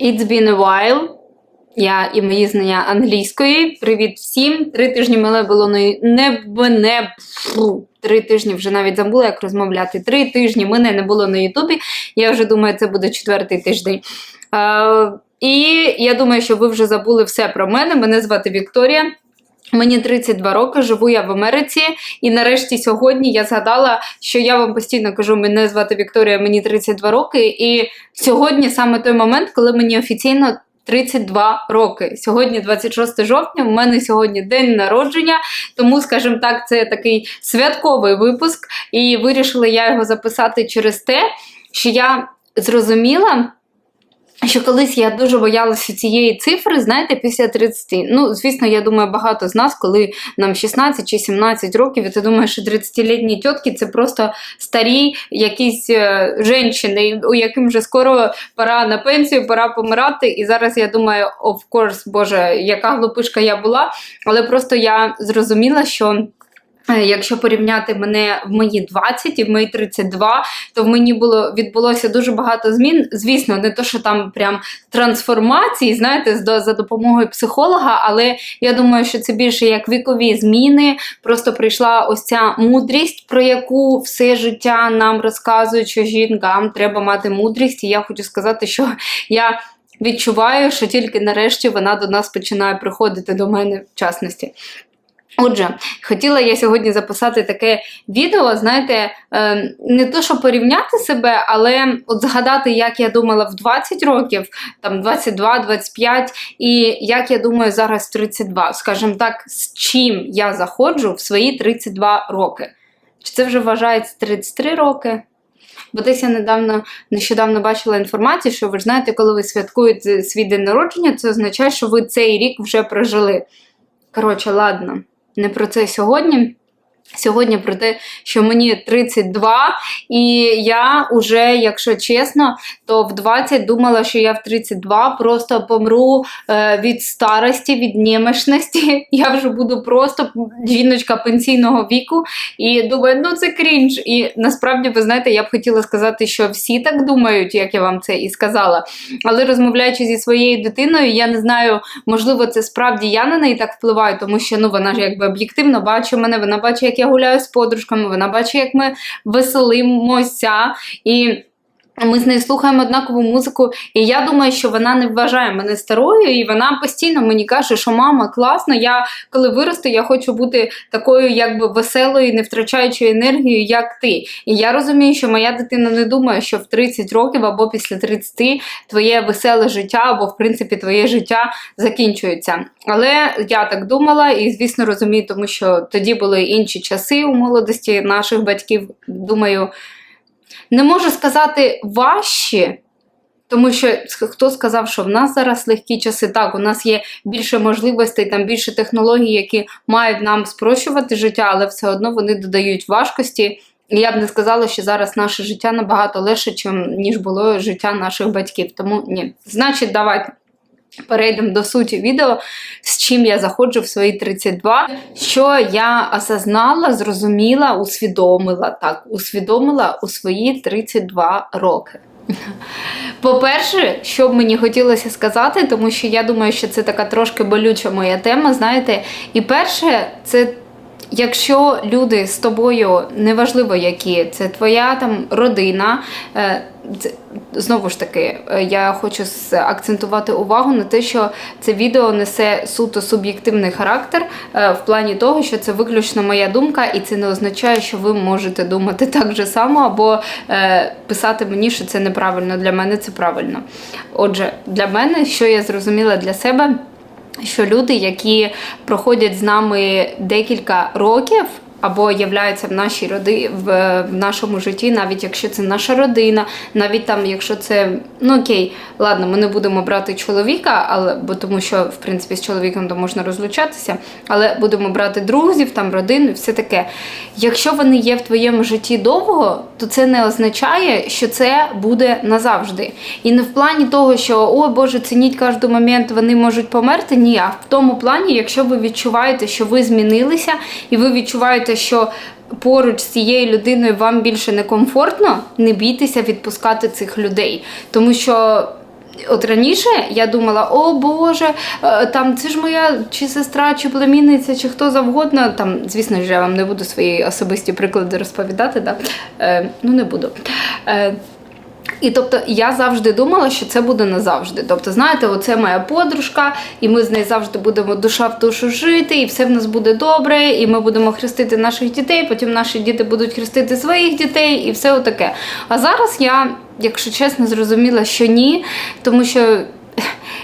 It's been a while. Я і мої знання англійської. Привіт всім. Три тижні мене було не, не, фу, три тижні вже навіть забула, як розмовляти. Три тижні мене не було на Ютубі. Я вже думаю, це буде четвертий тиждень. Е, і я думаю, що ви вже забули все про мене. Мене звати Вікторія. Мені 32 роки, живу я в Америці, і нарешті сьогодні я згадала, що я вам постійно кажу, мене звати Вікторія, мені 32 роки. І сьогодні саме той момент, коли мені офіційно 32 роки. Сьогодні 26 жовтня, у мене сьогодні день народження, тому, скажімо так, це такий святковий випуск, і вирішила я його записати через те, що я зрозуміла. Що колись я дуже боялася цієї цифри, знаєте, після 30. Ну, звісно, я думаю, багато з нас, коли нам 16 чи 17 років, і ти думаєш, що 30-літні тітки це просто старі якісь е, жінки, у яким вже скоро пора на пенсію, пора помирати. І зараз я думаю, of course, Боже, яка глупишка я була. Але просто я зрозуміла, що. Е, Якщо порівняти мене в мої 20 і в мої 32, то в мені було відбулося дуже багато змін. Звісно, не то, що там прям трансформації, знаєте, за допомогою психолога, але я думаю, що це більше як вікові зміни. Просто прийшла ось ця мудрість, про яку все життя нам розказують, що жінкам треба мати мудрість. І я хочу сказати, що я. Відчуваю, що тільки нарешті вона до нас починає приходити до мене в частності. Отже, хотіла я сьогодні записати таке відео, знаєте, е, не то, щоб порівняти себе, але от згадати, як я думала в 20 років, там 22-25, і як я думаю зараз в 32. Скажімо так, з чим я заходжу в свої 32 роки. Чи це вже вважається 33 роки? Бо десь я недавно нещодавно бачила інформацію, що ви ж знаєте, коли ви святкуєте свій день народження, це означає, що ви цей рік вже прожили. Коротше, ладно, не про це сьогодні. Сьогодні про те, що мені 32, і я вже, якщо чесно, то в 20 думала, що я в 32 просто помру е, від старості, від немощності. Я вже буду просто жіночка пенсійного віку. І думаю, ну це крінж. І насправді, ви знаєте, я б хотіла сказати, що всі так думають, як я вам це і сказала. Але розмовляючи зі своєю дитиною, я не знаю, можливо, це справді я на неї так впливаю, тому що ну вона ж якби об'єктивно бачить мене, вона бачить, як я гуляю з подружками, вона бачить, як ми веселимося. І ми з нею слухаємо однакову музику, і я думаю, що вона не вважає мене старою, і вона постійно мені каже, що мама класно, я коли виросту, я хочу бути такою, якби веселою, не втрачаючою енергію, як ти. І я розумію, що моя дитина не думає, що в 30 років або після 30 твоє веселе життя, або в принципі твоє життя закінчується. Але я так думала, і звісно розумію, тому що тоді були інші часи у молодості наших батьків. Думаю. Не можу сказати важчі, тому що хто сказав, що в нас зараз легкі часи, так, у нас є більше можливостей, там більше технологій, які мають нам спрощувати життя, але все одно вони додають важкості. І я б не сказала, що зараз наше життя набагато легше, ніж було життя наших батьків. Тому ні. Значить, давайте. Перейдемо до суті відео, з чим я заходжу в свої 32, що я осознала, зрозуміла, усвідомила так, усвідомила у свої 32 роки. По-перше, що б мені хотілося сказати, тому що я думаю, що це така трошки болюча моя тема, знаєте. І перше, це якщо люди з тобою, неважливо які, це твоя там родина. Знову ж таки, е, я хочу акцентувати увагу на те, що це відео несе суто суб'єктивний характер е, в плані того, що це виключно моя думка, і це не означає, що ви можете думати так же само, або е, писати мені, що це неправильно. Для мене це правильно. Отже, для мене, що я зрозуміла для себе, що люди, які проходять з нами декілька років. Або являються в нашій роди в, нашому житті, навіть якщо це наша родина, навіть там, якщо це ну окей, ладно, ми не будемо брати чоловіка, але бо тому, що в принципі з чоловіком то можна розлучатися, але будемо брати друзів, там родину, все таке. Якщо вони є в твоєму житті довго, то це не означає, що це буде назавжди. І не в плані того, що о Боже, цініть кожен момент, вони можуть померти. Ні, а в тому плані, якщо ви відчуваєте, що ви змінилися, і ви відчуваєте, що поруч з цією людиною вам більше некомфортно, не бійтеся відпускати цих людей. Тому що От раніше я думала, о Боже, е, там це ж моя чи сестра, чи племінниця, чи хто завгодно. Там, звісно ж, я вам не буду свої особисті приклади розповідати, да? е, ну не буду. Е, і тобто я завжди думала, що це буде назавжди. Тобто, знаєте, оце моя подружка, і ми з нею завжди будемо душа в душу жити, і все в нас буде добре, і ми будемо хрестити наших дітей, потім наші діти будуть хрестити своїх дітей, і все отаке. А зараз я, якщо чесно, зрозуміла, що ні, тому що.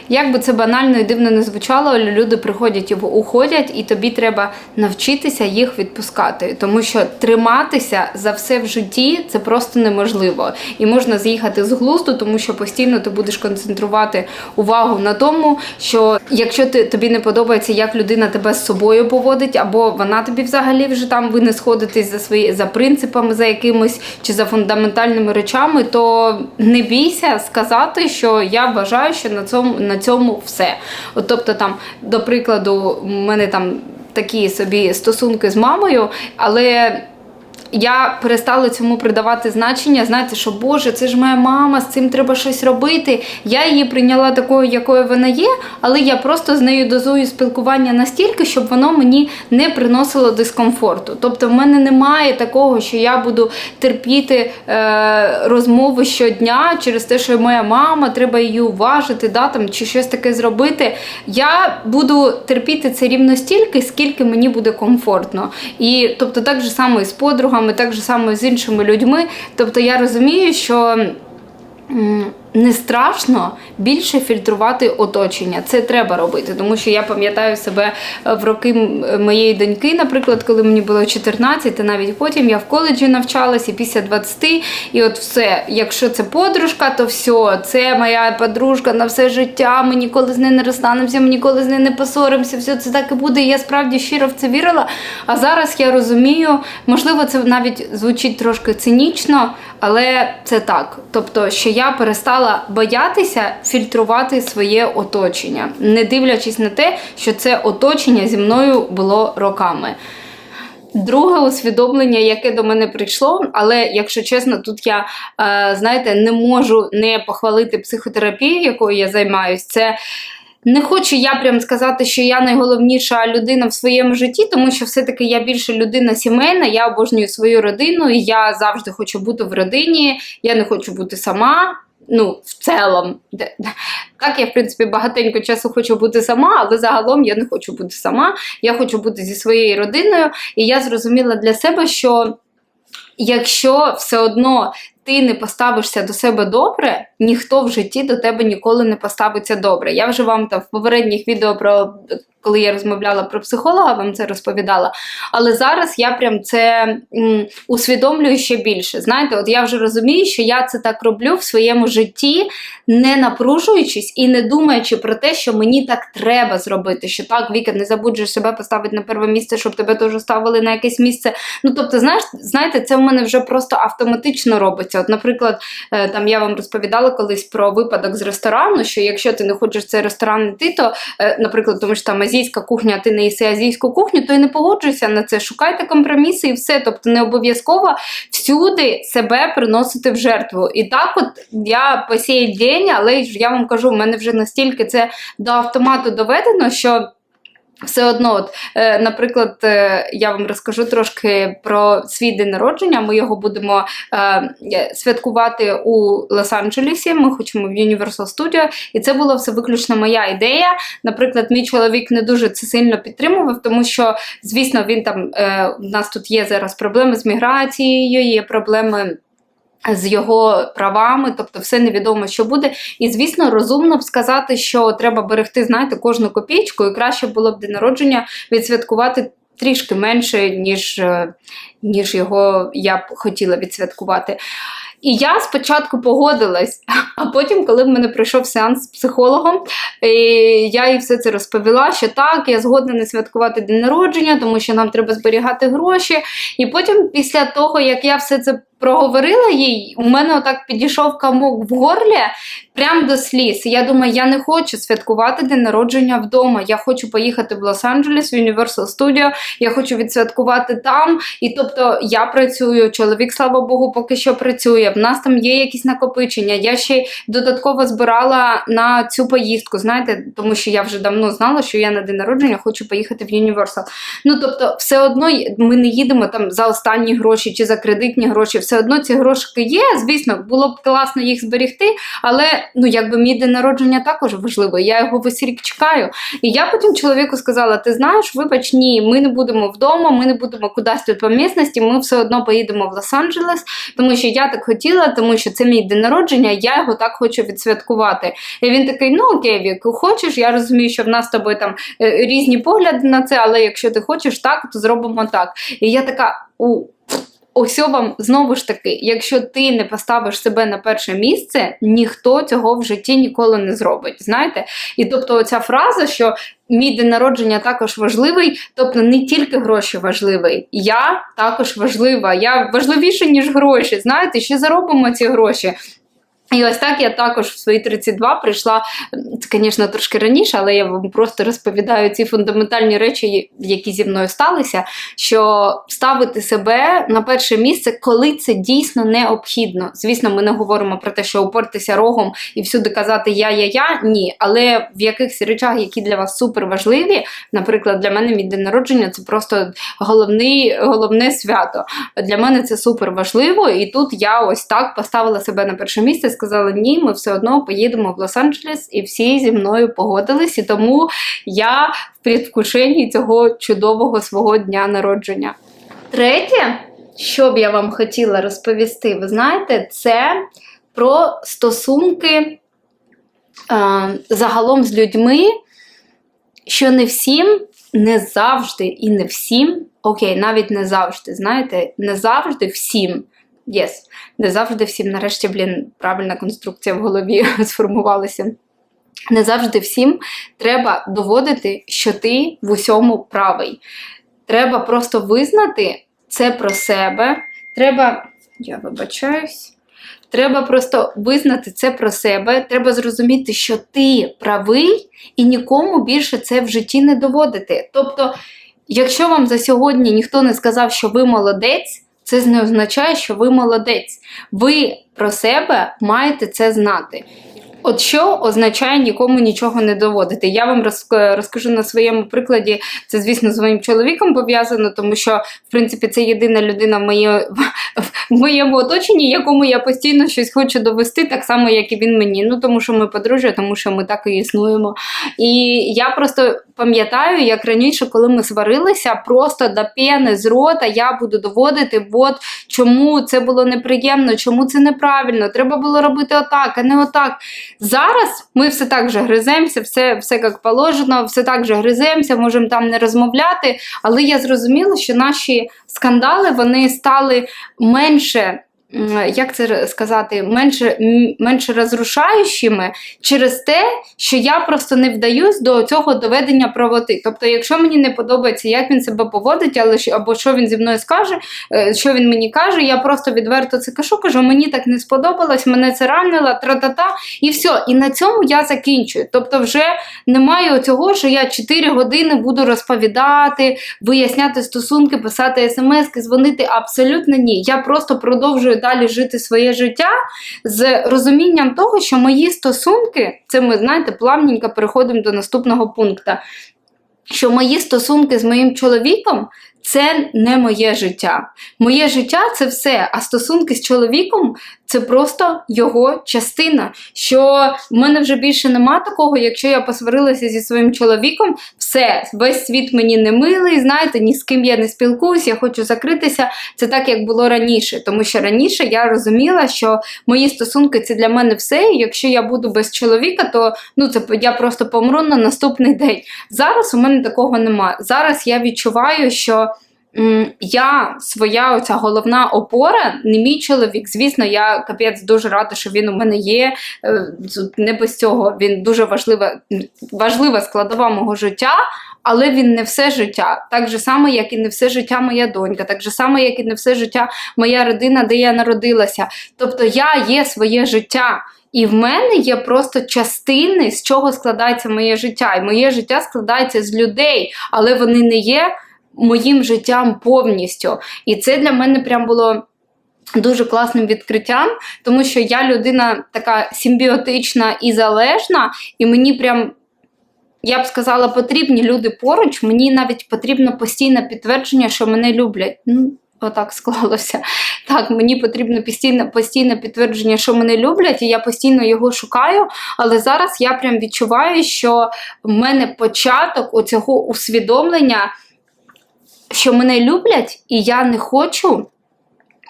Як би це банально і дивно не звучало, люди приходять і уходять, і тобі треба навчитися їх відпускати, тому що триматися за все в житті це просто неможливо. І можна з'їхати з глузду, тому що постійно ти будеш концентрувати увагу на тому, що якщо ти тобі не подобається, як людина тебе з собою поводить, або вона тобі взагалі вже там ви не сходитесь за свої за принципами, за якимось чи за фундаментальними речами, то не бійся сказати, що я вважаю, що на цьому на цьому все. От, тобто, там, до прикладу, в мене там такі собі стосунки з мамою, але. Я перестала цьому придавати значення. Знаєте, що Боже, це ж моя мама, з цим треба щось робити. Я її прийняла такою, якою вона є, але я просто з нею дозую спілкування настільки, щоб воно мені не приносило дискомфорту. Тобто, в мене немає такого, що я буду терпіти е, розмови щодня через те, що моя мама, треба її уважити, да, там, чи щось таке зробити. Я буду терпіти це рівно стільки, скільки мені буде комфортно. І тобто, так же само і з подругами і так же само з іншими людьми. Тобто я розумію, що не страшно більше фільтрувати оточення. Це треба робити, тому що я пам'ятаю себе е, в роки моєї доньки, наприклад, коли мені було 14, і навіть потім я в коледжі навчалась і після 20, і от все, якщо це подружка, то все, це моя подружка на все життя. Ми ніколи з нею не розстанемося, ми ніколи з нею не посоримося. Все це так і буде. І я справді щиро в це вірила. А зараз я розумію, можливо, це навіть звучить трошки цинічно, але це так. Тобто, що я перестала перестала боятися фільтрувати своє оточення, не дивлячись на те, що це оточення зі мною було роками. Друге усвідомлення, яке до мене прийшло, але якщо чесно, тут я е, знаєте, не можу не похвалити психотерапію, якою я займаюсь, це. Не хочу я прям сказати, що я найголовніша людина в своєму житті, тому що все-таки я більше людина сімейна, я обожнюю свою родину, і я завжди хочу бути в родині, я не хочу бути сама ну, в цілому. Так, я, в принципі, багатенько часу хочу бути сама, але загалом я не хочу бути сама. Я хочу бути зі своєю родиною. І я зрозуміла для себе, що якщо все одно ти не поставишся до себе добре, ніхто в житті до тебе ніколи не поставиться добре. Я вже вам там в попередніх відео про коли я розмовляла про психолога, вам це розповідала. Але зараз я прям це усвідомлюю ще більше. Знаєте, от я вже розумію, що я це так роблю в своєму житті, не напружуючись і не думаючи про те, що мені так треба зробити. Що так, Віка, не забудь себе поставити на перше місце, щоб тебе теж ставили на якесь місце. Ну, тобто, знаєш, знаєте, це в мене вже просто автоматично робиться. От, наприклад, е, там я вам розповідала колись про випадок з ресторану, що якщо ти не хочеш цей ресторан йти, то, е, наприклад, тому що там азійська кухня, ти не їси азійську кухню, то й не погоджуйся на це. Шукайте компроміси і все. Тобто не обов'язково всюди себе приносити в жертву. І так, от я по день, але я вам кажу, в мене вже настільки це до автомату доведено, що. Все одно, от, е, наприклад, е, я вам розкажу трошки про свій день народження. Ми його будемо е, святкувати у Лос-Анджелесі. Ми хочемо в Universal Studio, і це була все виключно моя ідея. Наприклад, мій чоловік не дуже це сильно підтримував, тому що, звісно, він там е, у нас тут є зараз проблеми з міграцією, є проблеми з його правами, тобто все невідомо, що буде. І, звісно, розумно б сказати, що треба берегти, знаєте, кожну копійку, і краще було б день народження відсвяткувати трішки менше, ніж, е, ніж його я б хотіла відсвяткувати. І я спочатку погодилась, а потім, коли в мене пройшов сеанс з психологом, я їй все це розповіла, що так, я згодна не святкувати день народження, тому що нам треба зберігати гроші. І потім, після того, як я все це проговорила їй, у мене отак підійшов камок в горлі прям до сліз. Я думаю, я не хочу святкувати день народження вдома. Я хочу поїхати в Лос-Анджелес, в Universal Studio, я хочу відсвяткувати там. І тобто я працюю, чоловік, слава Богу, поки що працює. В нас там є якісь накопичення. Я ще додатково збирала на цю поїздку, знаєте, тому що я вже давно знала, що я на день народження хочу поїхати в Universal. Ну тобто, все одно ми не їдемо там за останні гроші чи за кредитні гроші. Все одно ці грошики є. Звісно, було б класно їх зберегти, але ну якби мій день народження також важливий. Я його весь рік чекаю. І я потім чоловіку сказала: ти знаєш, вибач, ні, ми не будемо вдома, ми не будемо кудись тут по місності, ми все одно поїдемо в Лос-Анджелес, тому що я так хотіла, тому що це мій день народження, я його так хочу відсвяткувати. І він такий: ну окей, Вік, хочеш, я розумію, що в нас з тобою там е, різні погляди на це, але якщо ти хочеш так, то зробимо так. І я така. Ось вам знову ж таки, якщо ти не поставиш себе на перше місце, ніхто цього в житті ніколи не зробить. Знаєте? І тобто, оця фраза, що мій день народження також важливий, тобто не тільки гроші важливий, я також важлива, я важливіша, ніж гроші. Знаєте, ще заробимо ці гроші. І ось так я також в свої 32 прийшла, це, звісно, трошки раніше, але я вам просто розповідаю ці фундаментальні речі, які зі мною сталися, що ставити себе на перше місце, коли це дійсно необхідно. Звісно, ми не говоримо про те, що упортися рогом і всюди казати я-я-я, ні. Але в якихось речах, які для вас супер важливі, наприклад, для мене мій день народження це просто головний, головне свято. Для мене це супер важливо, і тут я ось так поставила себе на перше місце сказали, ні, ми все одно поїдемо в Лос-Анджелес, і всі зі мною погодились. І тому я в предвкушенні цього чудового свого дня народження. Третє, що б я вам хотіла розповісти, ви знаєте, це про стосунки е, загалом з людьми, що не всім, не завжди і не всім, окей, навіть не завжди, знаєте, не завжди всім. Yes. Не завжди всім, нарешті, блін, правильна конструкція в голові сформувалася. Не завжди всім треба доводити, що ти в усьому правий. Треба просто визнати це про себе. Треба, я вибачаюсь, треба просто визнати це про себе. Треба зрозуміти, що ти правий, і нікому більше це в житті не доводити. Тобто, якщо вам за сьогодні ніхто не сказав, що ви молодець, це не означає, що ви молодець. Ви про себе маєте це знати. От що означає нікому нічого не доводити? Я вам розкажу на своєму прикладі. Це, звісно, з моїм чоловіком пов'язано, тому що, в принципі, це єдина людина в, моє, в моєму оточенні, якому я постійно щось хочу довести, так само, як і він мені. Ну, тому що ми подружжя, тому що ми так і існуємо. І я просто пам'ятаю, як раніше, коли ми сварилися, просто до п'яни з рота я буду доводити, от чому це було неприємно, чому це неправильно, треба було робити отак, а не отак. Зараз ми все так же гриземося, все все як положено, все так же гриземося, можемо там не розмовляти. Але я зрозуміла, що наші скандали вони стали менше як це сказати, менше менше розрушаючими через те, що я просто не вдаюсь до цього доведення правоти. Тобто, якщо мені не подобається, як він себе поводить, але або що він зі мною скаже, е, що він мені каже, я просто відверто це кажу, кажу, мені так не сподобалось, мене це ранило, тра-та-та, і все. І на цьому я закінчую. Тобто, вже немає цього, що я 4 години буду розповідати, виясняти стосунки, писати смски, дзвонити. Абсолютно ні. Я просто продовжую далі жити своє життя з розумінням того, що мої стосунки, це ми, знаєте, плавненько переходимо до наступного пункту. Що мої стосунки з моїм чоловіком це не моє життя. Моє життя це все. А стосунки з чоловіком це просто його частина. Що в мене вже більше нема такого, якщо я посварилася зі своїм чоловіком, все, весь світ мені не милий, знаєте, ні з ким я не спілкуюсь, я хочу закритися. Це так, як було раніше. Тому що раніше я розуміла, що мої стосунки це для мене все. І якщо я буду без чоловіка, то ну це я просто помру на наступний день. Зараз у мене такого нема. Зараз я відчуваю, що я своя оця головна опора, не мій чоловік. Звісно, я капець дуже рада, що він у мене є. Е, Не без цього він дуже важлива, важлива складова мого життя. Але він не все життя, так же само, як і не все життя моя донька, так же само, як і не все життя моя родина, де я народилася. Тобто я є своє життя. І в мене є просто частини, з чого складається моє життя. І моє життя складається з людей, але вони не є моїм життям повністю. І це для мене прям було. Дуже класним відкриттям, тому що я людина така симбіотична і залежна, і мені прям, я б сказала, потрібні люди поруч. Мені навіть потрібно постійне підтвердження, що мене люблять. Ну, отак склалося. Так, мені потрібно постійне, постійне підтвердження, що мене люблять, і я постійно його шукаю. Але зараз я прям відчуваю, що в мене початок оцього усвідомлення, що мене люблять, і я не хочу.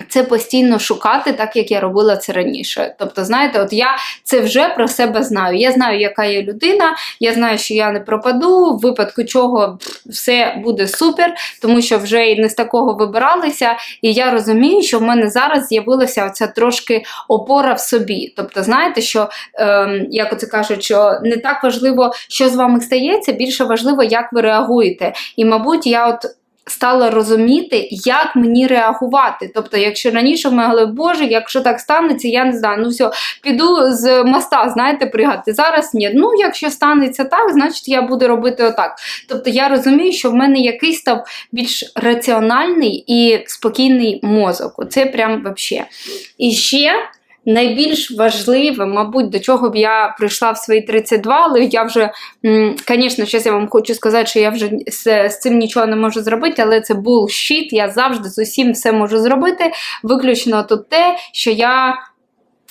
Це постійно шукати, так як я робила це раніше. Тобто, знаєте, от я це вже про себе знаю. Я знаю, яка я людина, я знаю, що я не пропаду, в випадку чого все буде супер, тому що вже і не з такого вибиралися. І я розумію, що в мене зараз з'явилася оця трошки опора в собі. Тобто, знаєте, що ем, як оце кажуть, що не так важливо, що з вами стається, більше важливо, як ви реагуєте. І, мабуть, я от стала розуміти, як мені реагувати. Тобто, якщо раніше в мене говорили, Боже, якщо так станеться, я не знаю, ну все, піду з моста, знаєте, пригати. Зараз ні. Ну, якщо станеться так, значить я буду робити отак. Тобто я розумію, що в мене якийсь став більш раціональний і спокійний мозок. Це прям взагалі. І ще. Найбільш важливе, мабуть, до чого б я прийшла в свої 32, але я вже, звісно, зараз я вам хочу сказати, що я вже з, з цим нічого не можу зробити, але це булшіт, я завжди з усім все можу зробити. Виключно тут те, що я.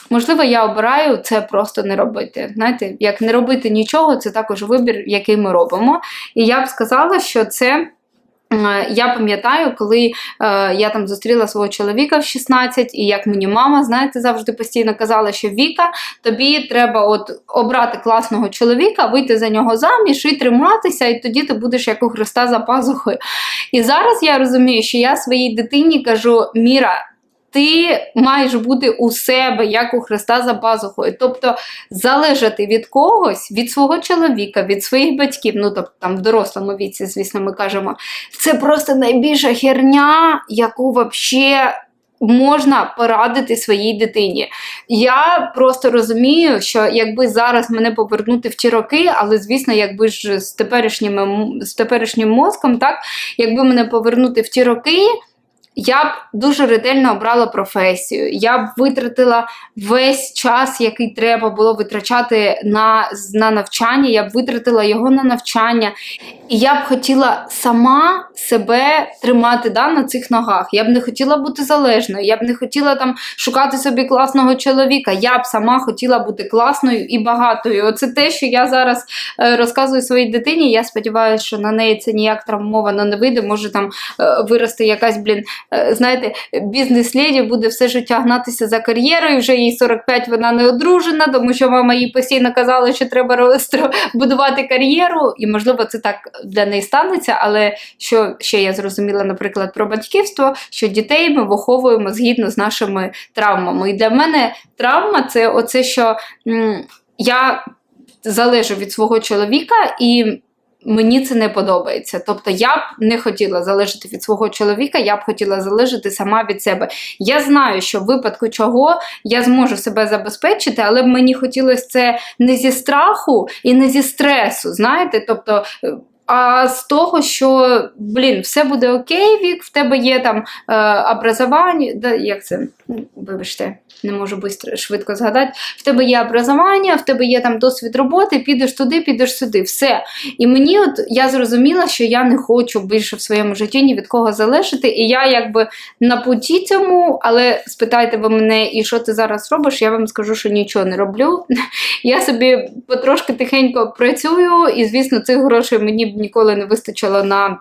Можливо, я обираю це просто не робити. Знаєте, як не робити нічого, це також вибір, який ми робимо. І я б сказала, що це. Я пам'ятаю, коли е, я там зустріла свого чоловіка в 16, і як мені мама, знаєте, завжди постійно казала, що Віка, тобі треба от обрати класного чоловіка, вийти за нього заміж і триматися, і тоді ти будеш як у Христа за пазухою. І зараз я розумію, що я своїй дитині кажу: Міра, ти маєш бути у себе, як у Христа за пазухою. Тобто залежати від когось, від свого чоловіка, від своїх батьків, ну тобто там в дорослому віці, звісно, ми кажемо, це просто найбільша херня, яку взагалі. Можна порадити своїй дитині. Я просто розумію, що якби зараз мене повернути в ті роки, але звісно, якби ж з теперішнім, з теперішнім мозком, так, якби мене повернути в ті роки, я б дуже ретельно обрала професію. Я б витратила весь час, який треба було витрачати на на навчання. Я б витратила його на навчання. І я б хотіла сама себе тримати да, на цих ногах. Я б не хотіла бути залежною, я б не хотіла там шукати собі класного чоловіка. Я б сама хотіла бути класною і багатою. Оце те, що я зараз е, розказую своїй дитині. Я сподіваюся, що на неї це ніяк травмовано не вийде. Може там е, вирости якась, блін, знаєте, бізнес-леді буде все життя гнатися за кар'єрою. Вже їй 45, вона не одружена, тому що мама їй постійно казала, що треба будувати кар'єру, і можливо це так для неї станеться, але що ще я зрозуміла, наприклад, про батьківство, що дітей ми виховуємо згідно з нашими травмами. І для мене травма це оце, що м, я залежу від свого чоловіка і. Мені це не подобається. Тобто я б не хотіла залежати від свого чоловіка, я б хотіла залежати сама від себе. Я знаю, що в випадку чого я зможу себе забезпечити, але б мені хотілося це не зі страху і не зі стресу. Знаєте, тобто а з того, що блін, все буде окей, вік, в тебе є там е, образування, да, як це? Вибачте, не можу бистро, швидко згадати. В тебе є образування, в тебе є там досвід роботи, підеш туди, підеш сюди. Все. І мені от я зрозуміла, що я не хочу більше в своєму житті ні від кого залишити. І я якби на путі цьому, але спитайте ви мене, і що ти зараз робиш, я вам скажу, що нічого не роблю. Я собі потрошки тихенько працюю, і, звісно, цих грошей мені б ніколи не вистачило на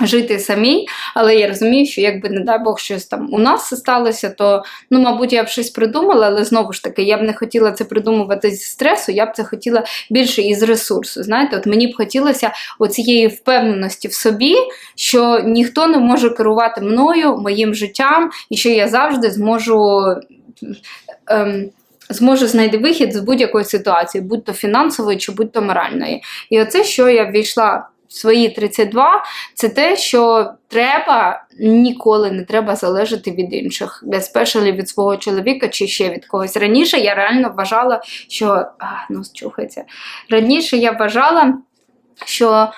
жити самій, але я розумію, що якби, не дай Бог, щось там у нас сталося, то, ну, мабуть, я б щось придумала, але знову ж таки, я б не хотіла це придумувати зі стресу, я б це хотіла більше із ресурсу. Знаєте, от мені б хотілося оцієї впевненості в собі, що ніхто не може керувати мною, моїм життям, і що я завжди зможу. Ем, Зможу знайти вихід з будь-якої ситуації, будь то фінансової чи будь то моральної. І оце, що я ввійшла в свої 32, це те, що треба ніколи не треба залежати від інших, especially від свого чоловіка чи ще від когось. Раніше я реально вважала, що а, ну, чухається. Раніше я вважала, що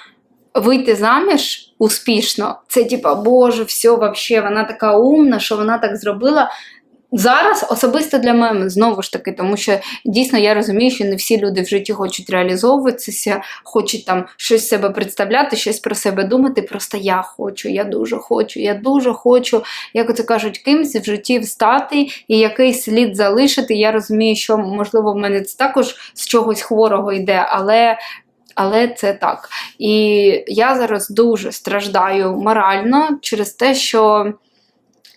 вийти заміж успішно, це типа, Боже, все, вообще, вона така умна, що вона так зробила. Зараз особисто для мене знову ж таки, тому що дійсно я розумію, що не всі люди в житті хочуть реалізовуватися, хочуть там щось себе представляти, щось про себе думати. Просто я хочу, я дуже хочу, я дуже хочу, як це кажуть, кимсь в житті встати і якийсь слід залишити. Я розумію, що можливо в мене це також з чогось хворого йде, але. Але це так. І я зараз дуже страждаю морально через те, що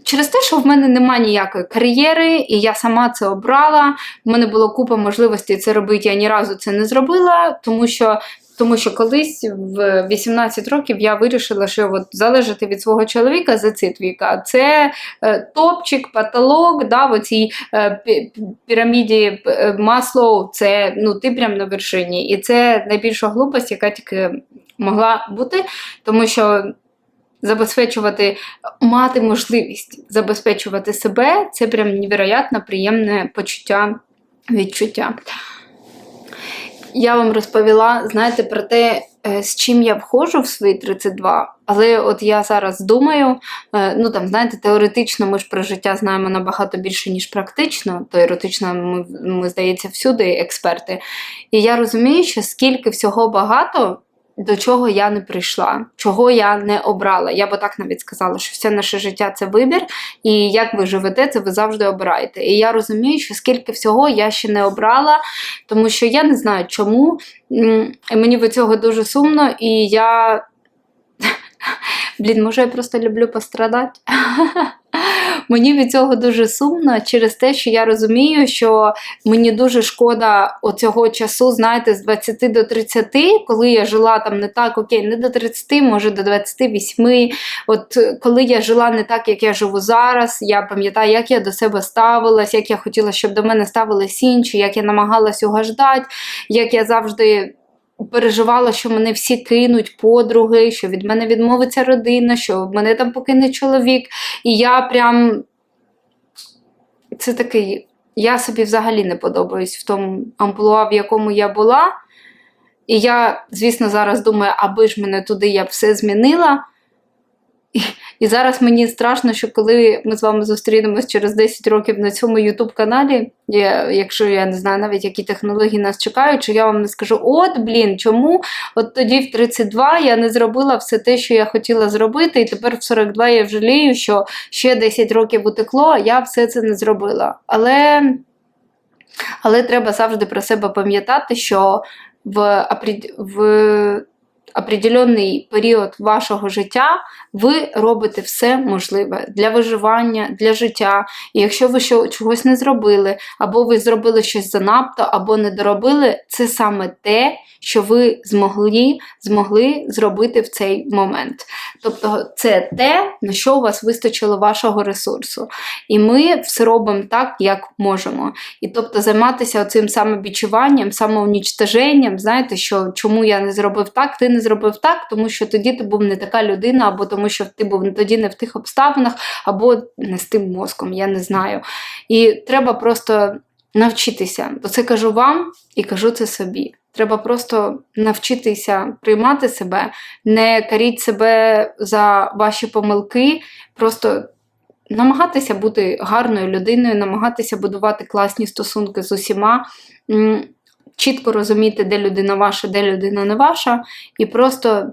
через те, що в мене немає ніякої кар'єри, і я сама це обрала. В мене було купа можливостей це робити, я ні разу це не зробила, тому що. Тому що колись в 18 років я вирішила, що от залежати від свого чоловіка за цитвіка це е, топчик, потолок, да, в цій е, піраміді е, Маслоу, це ну, ти прям на вершині. І це найбільша глупость, яка тільки могла бути, тому що забезпечувати, мати можливість забезпечувати себе це прям невероятно приємне почуття, відчуття. Я вам розповіла, знаєте, про те, е, з чим я входжу в свої 32, але от я зараз думаю, е, ну там, знаєте, теоретично ми ж про життя знаємо набагато більше, ніж практично. Теоретично ми, ми здається, всюди експерти. І я розумію, що скільки всього багато до чого я не прийшла, чого я не обрала. Я би так навіть сказала, що все наше життя це вибір, і як ви живете, це ви завжди обираєте. І я розумію, що скільки всього я ще не обрала, тому що я не знаю чому. Мені від цього дуже сумно, і я. Блін, може, я просто люблю пострадати. Мені від цього дуже сумно через те, що я розумію, що мені дуже шкода оцього часу, знаєте, з 20 до 30, коли я жила там не так, окей, не до 30, може до 28. От коли я жила не так, як я живу зараз, я пам'ятаю, як я до себе ставилась, як я хотіла, щоб до мене ставились інші, як я намагалась угождати, як я завжди переживала, що мене всі кинуть подруги, що від мене відмовиться родина, що мене там покине чоловік. І я прям це такий. Я собі взагалі не подобаюсь в тому амплуа, в якому я була. І я, звісно, зараз думаю, аби ж мене туди я все змінила. І зараз мені страшно, що коли ми з вами зустрінемось через 10 років на цьому YouTube-каналі, якщо я не знаю навіть, які технології нас чекають, що я вам не скажу: от, блін, чому от тоді в 32 я не зробила все те, що я хотіла зробити, і тепер в 42 я жалію, що ще 10 років утекло, а я все це не зробила. Але, Але треба завжди про себе пам'ятати, що в, в определенний період вашого життя ви робите все можливе для виживання, для життя. І якщо ви що, чогось не зробили, або ви зробили щось занадто, або не доробили, це саме те, що ви змогли змогли зробити в цей момент. Тобто це те, на що у вас вистачило вашого ресурсу. І ми все робимо так, як можемо. І тобто займатися цим самовідчуванням, самоунічтоженням, знаєте, що чому я не зробив так, ти не зробив так, тому що тоді ти був не така людина, або тому що ти був тоді не в тих обставинах, або не з тим мозком, я не знаю. І треба просто навчитися. Це кажу вам і кажу це собі. Треба просто навчитися приймати себе, не каріть себе за ваші помилки, просто намагатися бути гарною людиною, намагатися будувати класні стосунки з усіма, чітко розуміти, де людина ваша, де людина не ваша, і просто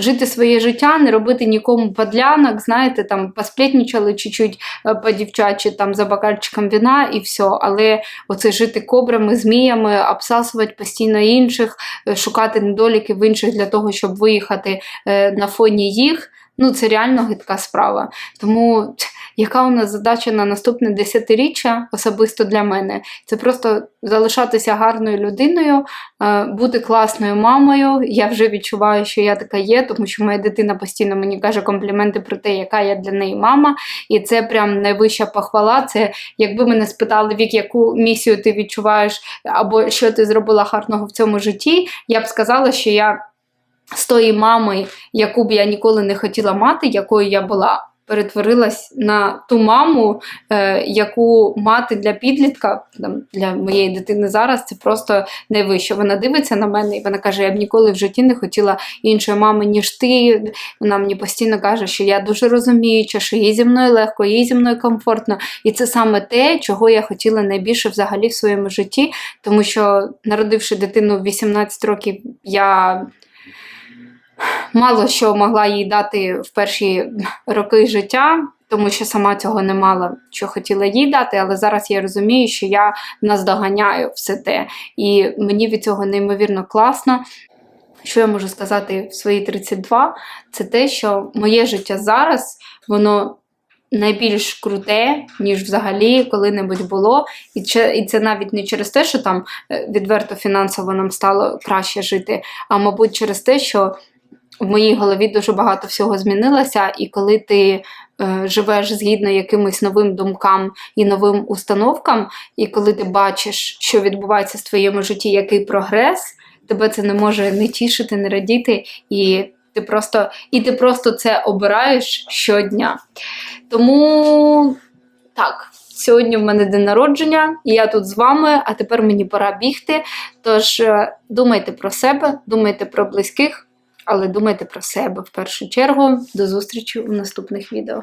жити своє життя, не робити нікому подлянок, знаєте, там посплетнічали чуть-чуть е, по дівчачі там за бокальчиком віна і все. Але оце жити кобрами, зміями, обсасувати постійно інших, е, шукати недоліки в інших для того, щоб виїхати е, на фоні їх. Ну, це реально гидка справа. Тому яка у нас задача на наступне десятиріччя, особисто для мене, це просто залишатися гарною людиною, е, бути класною мамою. Я вже відчуваю, що я така є, тому що моя дитина постійно мені каже компліменти про те, яка я для неї мама. І це прям найвища похвала. Це якби мене спитали, Вік, яку місію ти відчуваєш, або що ти зробила гарного в цьому житті, я б сказала, що я з тої мами, яку б я ніколи не хотіла мати, якою я була, перетворилась на ту маму, е, яку мати для підлітка, там, для моєї дитини зараз, це просто найвище. Вона дивиться на мене і вона каже: я б ніколи в житті не хотіла іншої мами, ніж ти. Вона мені постійно каже, що я дуже розуміюча, що їй зі мною легко, їй зі мною комфортно. І це саме те, чого я хотіла найбільше взагалі в своєму житті, тому що, народивши дитину в 18 років, я мало що могла їй дати в перші роки життя, тому що сама цього не мала, що хотіла їй дати, але зараз я розумію, що я наздоганяю все те. І мені від цього неймовірно класно. Що я можу сказати в свої 32, це те, що моє життя зараз, воно найбільш круте, ніж взагалі коли-небудь було. І це, і це навіть не через те, що там е, відверто фінансово нам стало краще жити, а мабуть, через те, що в моїй голові дуже багато всього змінилося, і коли ти е, живеш згідно якимось новим думкам і новим установкам, і коли ти бачиш, що відбувається в твоєму житті, який прогрес, тебе це не може не тішити, не радіти, і ти просто, і ти просто це обираєш щодня. Тому так. Сьогодні в мене день народження, і я тут з вами, а тепер мені пора бігти. Тож е, думайте про себе, думайте про близьких, але думайте про себе в першу чергу. До зустрічі у наступних відео.